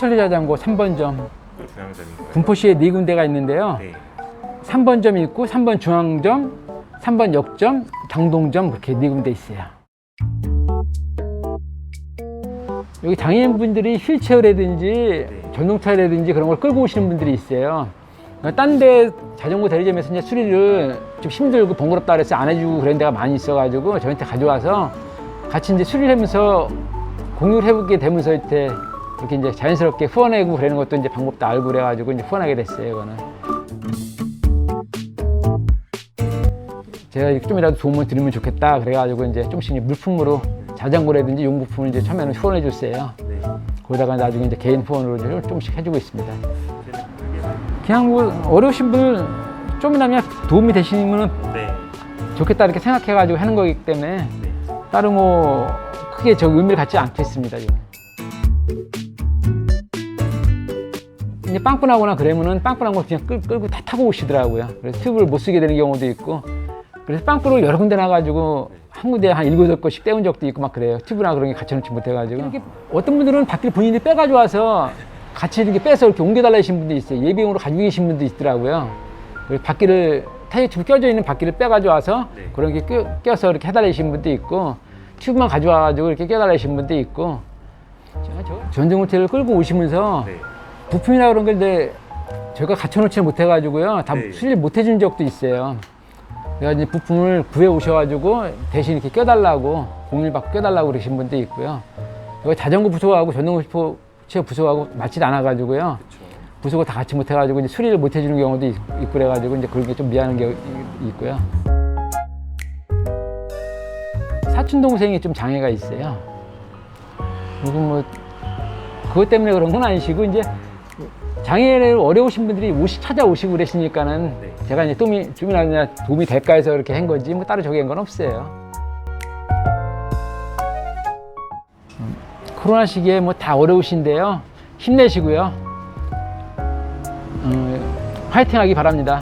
황천리 자전거 3번점 그 중앙점인가요? 군포시에 네 군데가 있는데요. 네. 3번점이 있고 3번 중앙점, 3번 역점, 장동점 그렇게 네 군데 있어요. 여기 장애인분들이 휠체어라든지 전동차라든지 그런 걸 끌고 오시는 분들이 있어요. 딴 데 자전거 대리점에서 이제 수리를 좀 힘들고 번거롭다 그래서 안 해주고 그런 데가 많이 있어가지고 저한테 가져와서 같이 이제 수리를 하면서 공유를 해보게 되면서 이렇 게 이렇게 이제 자연스럽게 후원하고 그러는 것도 이제 방법도 알고 그래가지고 이제 후원하게 됐어요, 이거는. 제가 좀이라도 도움을 드리면 좋겠다 그래가지고 이제 조금씩 물품으로 자전거라든지 용부품을 이제 처음에는 후원해 줬어요. 네. 그러다가 나중에 이제 개인 후원으로 조금씩 해주고 있습니다. 그게 그냥 뭐 어려우신 분 좀이나마 도움이 되시면 네. 좋겠다 이렇게 생각해가지고 하는 거기 때문에 네. 따로 뭐 크게 저 의미를 갖지 않겠습니다. 지금. 이제 빵꾸나거나 그러면은 빵꾸난 걸 그냥 끌, 끌고 다 타고 오시더라고요. 그래서 튜브를 못 쓰게 되는 경우도 있고 그래서 빵꾸를 여러 군데 나가지고 한 군데 한 일곱 여덟 곳씩 떼운 적도 있고 막 그래요. 튜브나 그런 게 갖춰놓지 못해가지고 이렇게 어떤 분들은 바퀴를 본인이 빼가지고 와서 같이 이렇게 빼서 이렇게 옮겨달라 하신 분도 있어요. 예비용으로 가지고 계신 분도 있더라고요. 그래서 바퀴를 타이어 튜브 껴져 있는 바퀴를 빼가지고 와서 네. 그런 게 껴, 껴서 이렇게 해달라 하신 분도 있고 튜브만 가져와가지고 이렇게 껴달라 하신 분도 있고 제가 저 전동 호텔을 끌고 오시면서 네. 부품이나 그런 걸 내, 저희가 갖춰놓지 못해가지고요. 다 네. 수리를 못 해준 적도 있어요. 그래서 이제 부품을 구해 오셔가지고 대신 이렇게 껴달라고, 공일 받고 껴달라고 그러신 분도 있고요. 이거 자전거 부속하고 전동부 부속하고 맞지 않아가지고요. 부속을 다 같이 못해가지고 이제 수리를 못 해주는 경우도 있- 있고 그래가지고 이제 그런 게 좀 미안한 게 있고요. 사촌 동생이 좀 장애가 있어요. 그리고 뭐 그것 때문에 그런 건 아니시고 이제 장애를 어려우신 분들이 오시 찾아오시고 그러시니까는 네. 제가 이제 도움이 좀이나 도움이 될까 해서 그렇게 한 거지 뭐 따로 저기 한 건 없어요. 음, 코로나 시기에 뭐 다 어려우신데요. 힘내시고요. 음, 화이팅 하기 바랍니다.